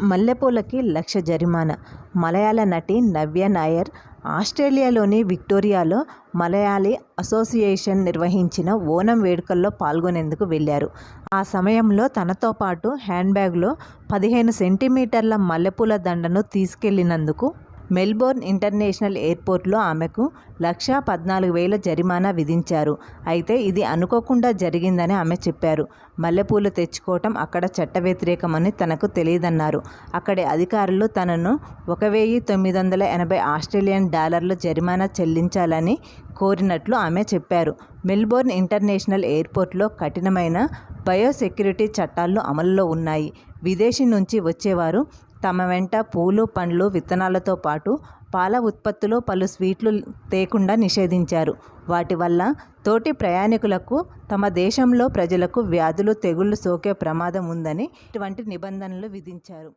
మల్లెపూలకి లక్ష జరిమానా. మలయాళ నటి నవ్య నాయర్ ఆస్ట్రేలియాలోని విక్టోరియాలో మలయాళీ అసోసియేషన్ నిర్వహించిన ఓణం వేడుకల్లో పాల్గొనేందుకు వెళ్ళారు. ఆ సమయంలో తనతో పాటు హ్యాండ్బ్యాగ్లో పదిహేను సెంటీమీటర్ల మల్లెపూల దండను తీసుకెళ్ళినందుకు మెల్బోర్న్ ఇంటర్నేషనల్ ఎయిర్పోర్ట్లో ఆమెకు లక్షా పద్నాలుగు వేల జరిమానా విధించారు. అయితే ఇది అనుకోకుండా జరిగిందని ఆమె చెప్పారు. మల్లెపూలు తెచ్చుకోవటం అక్కడ చట్ట వ్యతిరేకమని తనకు తెలియదన్నారు. అక్కడి అధికారులు తనను ఒక వెయ్యి తొమ్మిది వందల ఎనభై ఆస్ట్రేలియన్ డాలర్లు జరిమానా చెల్లించాలని కోరినట్లు ఆమె చెప్పారు. మెల్బోర్న్ ఇంటర్నేషనల్ ఎయిర్పోర్ట్లో కఠినమైన బయోసెక్యూరిటీ చట్టాలు అమలులో ఉన్నాయి. విదేశీ నుంచి వచ్చేవారు తమ వెంట పూలు పండ్లు విత్తనాలతో పాటు పాల ఉత్పత్తులు పలు స్వీట్లు తేకుండా నిషేధించారు. వాటి వల్ల తోటి ప్రయాణికులకు తమ దేశంలో ప్రజలకు వ్యాధులు తెగుళ్ళు సోకే ప్రమాదం ఉందని ఇటువంటి నిబంధనలు విధించారు.